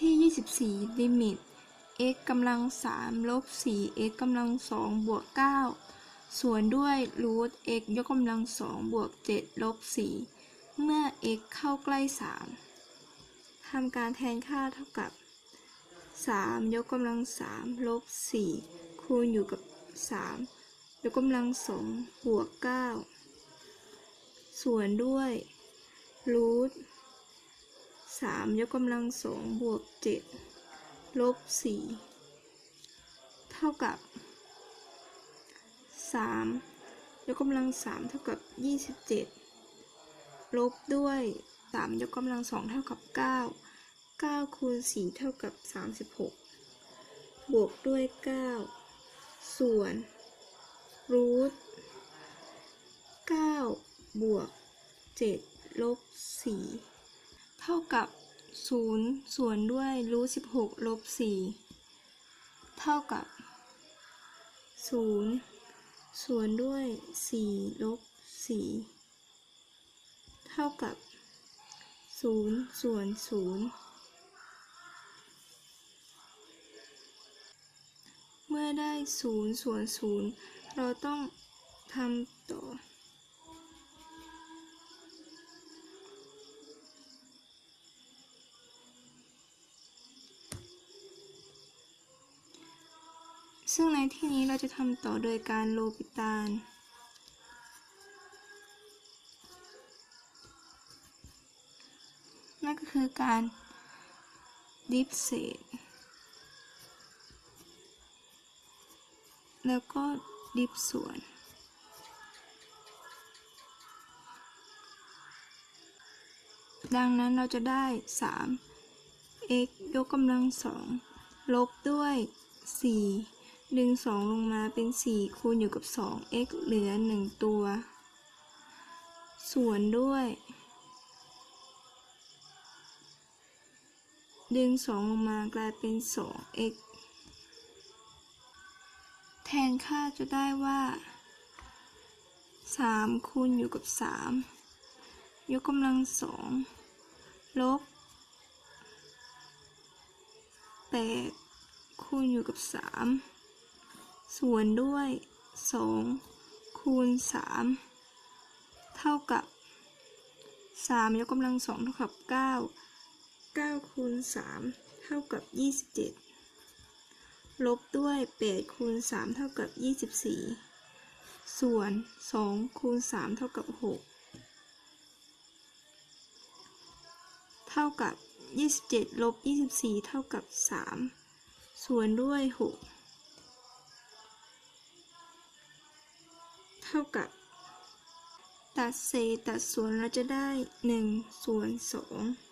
ที่ 24 ลิมิต x กำลัง 3 ลบ 4 x กำลัง 2 บวก 9 ส่วนด้วยรูท x ยกกำลัง 2 บวก 7 ลบ 4 เมื่อ x เข้าใกล้ 3 ทำการแทนค่าเท่ากับ 3 ยกกำลัง 3 ลบ 4 คูณอยู่กับ 3 ยกกำลัง 2 บวก 9 ส่วนด้วยรูท 3ยกกำลัง2บวก7ลบ4เท่ากับ3ยกกำลัง3เท่ากับ27ลบด้วย3ยกกำลัง2เท่ากับ9 9คูณ4เท่ากับ36บวกด้วย9ส่วนรูท9บวก7ลบ4 เท่ากับ 0 ส่วนด้วยรูท16 ลบ 4 เท่ากับ 0 ส่วนด้วย 4 ลบ 4 เท่ากับ 0 ส่วน 0 เมื่อได้ 0 ส่วน 0 เราต้องทำต่อ ซึ่งในที่นี้เราจะทำต่อโดยการโลปิตานนั่นก็คือการดิฟเศษ แล้วก็ดิฟส่วนดังนั้นเราจะได้ 3 x ยกกำลังสองลบด้วย 4 ดึง 2 ลงมาเป็น 4 คูณอยู่กับ 2 x เหลือ 1 ตัว ส่วนด้วย ดึง 2 ลงมากลายเป็น 2x แทนค่าจะได้ว่า 3 คูณอยู่กับ 3 ยกกำลัง 2 ลบ 8 คูณอยู่กับ 3 ส่วนด้วย 2 คูณ 3 เท่ากับ 3 ยกกำลัง2เท่ากับ 9 9 คูณ 3 เท่ากับ 27 ลบด้วย 8 คูณ 3 เท่ากับ 24 ส่วน 2 คูณ 3 เท่ากับ 6 เท่ากับ 27 ลบ 24 เท่ากับ 3 ส่วนด้วย 6 ท่ากับ ตัดเศษตัดส่วนเราจะได้1ส่วน2